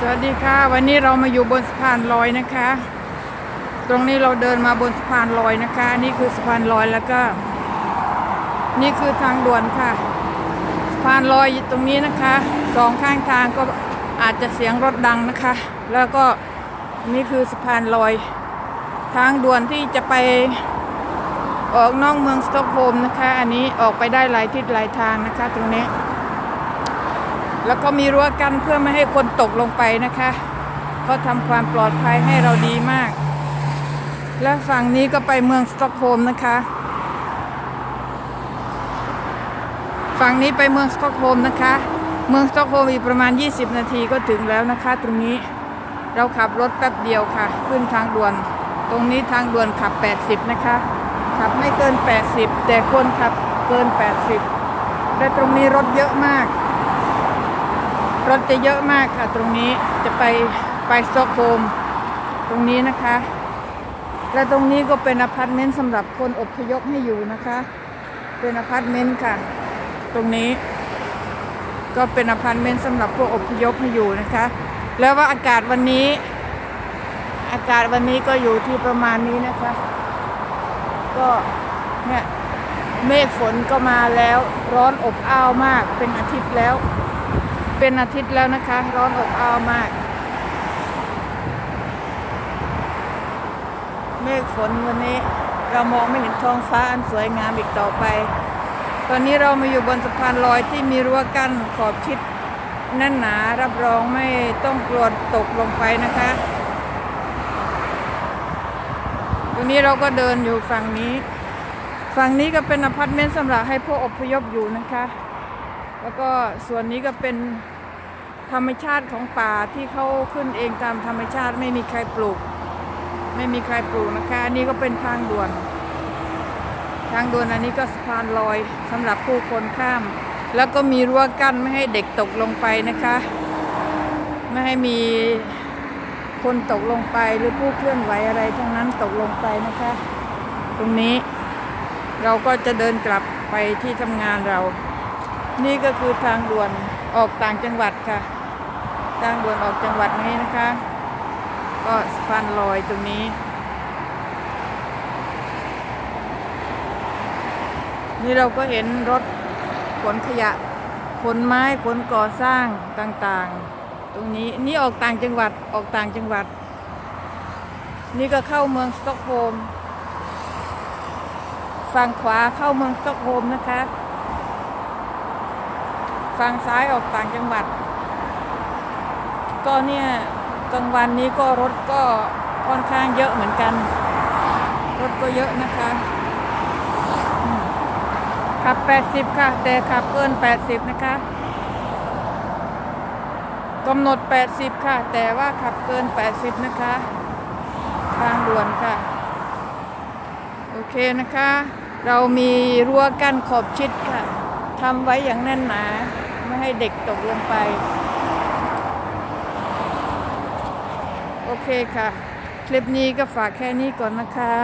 สวัสดีค่ะ วันนี้เรามาอยู่บนสะพานลอยนะคะ ตรงนี้เราเดินมาบนสะพานลอยนะคะ นี่คือสะพานลอยแล้วก็ นี่คือทางด่วนค่ะสะพานลอยอยู่ตรงนี้นะคะสองข้างทางก็อาจจะเสียงรถดังนะคะ แล้วก็นี่คือสะพานลอย ทางด่วนที่จะไปออกนอกเมืองสตอกโฮล์มนะคะ อันนี้ออกไปได้หลายทิศหลายทางนะคะ ตรงนี้ แล้วก็มีรั้วกั้นเพื่อไม่ให้คนตกลงไปนะคะเขาทำความปลอดภัยให้เราดีมาก และฝั่งนี้ก็ไปเมืองสต็อกโฮล์มนะคะ ฝั่งนี้ไปเมืองสต็อกโฮล์มนะคะ เมืองสต็อกโฮล์มอีกประมาณ 20 นาทีก็ถึงแล้วนะคะ ตรงนี้เราขับรถแป๊บเดียวค่ะ ขึ้นทางด่วน ตรงนี้ทางด่วนขับ 80 นะคะ ขับไม่เกิน 80 แต่คนขับเกิน 80 และตรงนี้รถเยอะมาก รถจะเยอะมากค่ะ ตรงนี้จะไปไปสต็อกโฮมตรงนี้นะคะ และตรงนี้ก็เป็นอพาร์ตเมนต์สำหรับคนอพยพให้อยู่นะคะ เป็นอพาร์ตเมนต์ค่ะ ตรงนี้ ก็เป็นอพาร์ตเมนต์สำหรับผู้อพยพให้อยู่นะคะ แล้วว่าอากาศวันนี้ อากาศวันนี้ก็อยู่ที่ประมาณนี้นะคะ ก็เนี่ยเมฆฝนก็มาแล้วร้อนอบอ้าวมากเป็นอาทิตย์แล้ว เป็นอาทิตย์แล้วนะคะ ร้อนอบอ้าวมาก เมฆฝนวันนี้เรามองไม่เห็นท้องฟ้าอันสวยงามอีกต่อไป ตอนนี้เรามาอยู่บนสะพานลอยที่มีรั้วกั้นขอบชิดแน่นหนารับรองไม่ต้องกลัวตกลงไปนะคะตรงนี้เราก็เดินอยู่ฝั่งนี้ ฝั่งนี้ก็เป็นอพาร์ตเมนต์สำหรับให้ผู้อพยพอยู่นะคะ แล้วก็ส่วนนี้ก็เป็นธรรมชาติของป่าที่เขาขึ้นเองตามธรรมชาติไม่มีใครปลูก ไม่มีใครปลูกนะคะอันนี้ก็เป็นทางด่วน ทางด่วนอันนี้ก็สะพานลอยสำหรับผู้คนข้าม แล้วก็มีรั้วกั้นไม่ให้เด็กตกลงไปนะคะ ไม่ให้มีคนตกลงไปหรือผู้เคลื่อนไหวอะไรทั้งนั้นตกลงไปนะคะ ตรงนี้เราก็จะเดินกลับไปที่ทำงานเรา นี่ก็คือทางด่วนออกต่างจังหวัดค่ะ ทางด่วนออกจังหวัดนี้นะคะ ก็สะพานลอยตรงนี้ นี่เราก็เห็นรถขนขยะขนไม้ขนก่อสร้างต่างๆ ตรงนี้นี่ออกต่างจังหวัดออกต่างจังหวัด นี่ก็เข้าเมืองสตอกโฮล์มฝั่งขวาเข้าเมืองสตอกโฮล์มนะคะ ฝั่งซ้ายออกต่างจังหวัด ก็เนี่ยกลางวันนี้ก็รถก็ค่อนข้างเยอะเหมือนกัน รถก็เยอะนะคะ ขับ 80 ค่ะ แต่ขับเกิน 80 นะคะกำหนด 80 ค่ะ แต่ว่าขับเกิน 80 นะคะ ทางด่วนค่ะ โอเคนะคะ เรามีรั้วกั้นขอบชิดค่ะทำไว้อย่างแน่นหนา ไม่ให้เด็กตกลงไป โอเคค่ะ คลิปนี้ก็ฝากแค่นี้ก่อนนะคะ